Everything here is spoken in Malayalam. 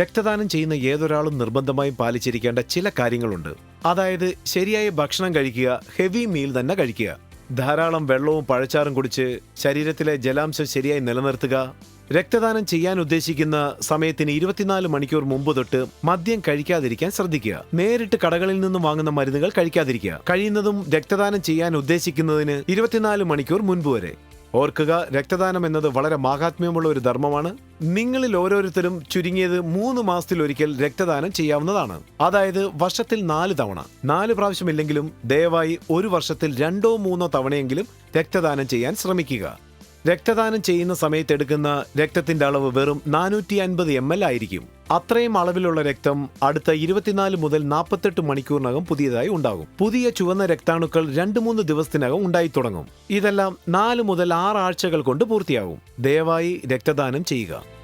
രക്തദാനം ചെയ്യുന്ന ഏതൊരാളും നിർബന്ധമായും പാലിച്ചിരിക്കേണ്ട ചില കാര്യങ്ങളുണ്ട്. അതായത് ശരിയായ ഭക്ഷണം കഴിക്കുക ഹെവി മീൽ തന്നെ കഴിക്കുക. ധാരാളം വെള്ളവും പഴച്ചാറും കുടിച്ച് ശരീരത്തിലെ ജലാംശം ശരിയായി നിലനിർത്തുക. രക്തദാനം ചെയ്യാൻ ഉദ്ദേശിക്കുന്ന സമയത്തിന് ഇരുപത്തിനാല് മണിക്കൂർ മുമ്പ് തൊട്ട് മദ്യം കഴിക്കാതിരിക്കാൻ ശ്രദ്ധിക്കുക. നേരിട്ട് കടകളിൽ നിന്നും വാങ്ങുന്ന മരുന്നുകൾ കഴിക്കാതിരിക്കുക. കഴിയുന്നതും രക്തദാനം ചെയ്യാൻ ഉദ്ദേശിക്കുന്നതിന് ഇരുപത്തിനാല് മണിക്കൂർ മുൻപ് വരെ. ഓർക്കുക രക്തദാനം എന്നത് വളരെ മാഹാത്മ്യമുള്ള ഒരു ധർമ്മമാണ്. നിങ്ങളിൽ ഓരോരുത്തരും ചുരുങ്ങിയത് മൂന്ന് മാസത്തിലൊരിക്കൽ രക്തദാനം ചെയ്യാവുന്നതാണ്. അതായത് വർഷത്തിൽ നാല് തവണ. നാല് പ്രാവശ്യമില്ലെങ്കിലും ദയവായി ഒരു വർഷത്തിൽ രണ്ടോ മൂന്നോ തവണയെങ്കിലും രക്തദാനം ചെയ്യാൻ ശ്രമിക്കുക. രക്തദാനം ചെയ്യുന്ന സമയത്ത് എടുക്കുന്ന രക്തത്തിന്റെ അളവ് വെറും നാനൂറ്റി അൻപത് എം എൽ ആയിരിക്കും. അത്രയും അളവിലുള്ള രക്തം അടുത്ത ഇരുപത്തിനാല് മുതൽ നാൽപ്പത്തെട്ട് മണിക്കൂറിനകം പുതിയതായി ഉണ്ടാകും. പുതിയ ചുവന്ന രക്താണുക്കൾ രണ്ട് മൂന്ന് ദിവസത്തിനകം ഉണ്ടായി തുടങ്ങും. ഇതെല്ലാം നാല് മുതൽ ആറ് ആഴ്ചകൾ കൊണ്ട് പൂർത്തിയാകും. ദയവായി രക്തദാനം ചെയ്യുക.